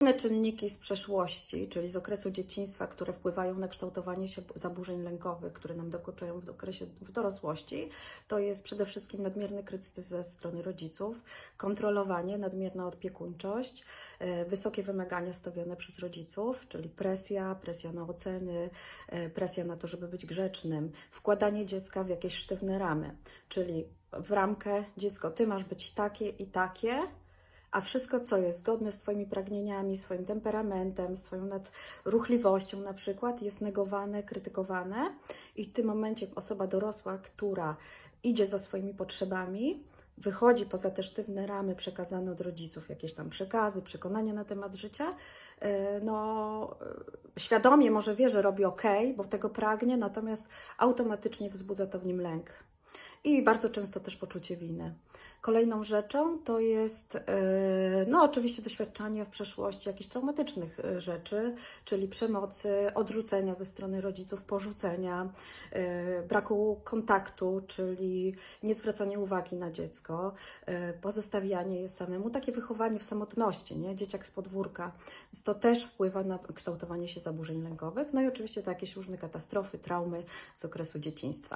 Inne czynniki z przeszłości, czyli z okresu dzieciństwa, które wpływają na kształtowanie się zaburzeń lękowych, które nam dokuczają w okresie w dorosłości, to jest przede wszystkim nadmierny krytycyzm ze strony rodziców, kontrolowanie, nadmierna opiekuńczość, e, wysokie wymagania stawiane przez rodziców, czyli presja, presja na oceny, e, presja na to, żeby być grzecznym, wkładanie dziecka w jakieś sztywne ramy, czyli w ramkę dziecko, ty masz być takie i takie, a wszystko, co jest zgodne z Twoimi pragnieniami, swoim temperamentem, z Twoją nadruchliwością na przykład, jest negowane, krytykowane. I w tym momencie osoba dorosła, która idzie za swoimi potrzebami, wychodzi poza te sztywne ramy przekazane od rodziców, jakieś tam przekazy, przekonania na temat życia, e, no e, świadomie może wie, że robi ok, bo tego pragnie, natomiast automatycznie wzbudza to w nim lęk i bardzo często też poczucie winy. Kolejną rzeczą to jest, e, no oczywiście doświadczanie w przeszłości jakichś traumatycznych e, rzeczy, czyli przemocy, odrzucenia ze strony rodziców, porzucenia, e, braku kontaktu, czyli niezwracanie uwagi na dziecko, pozostawianie je samemu, takie wychowanie w samotności, nie? dzieciak z podwórka, więc to też wpływa na kształtowanie się zaburzeń lękowych, no i oczywiście to jakieś różne katastrofy, traumy z okresu dzieciństwa.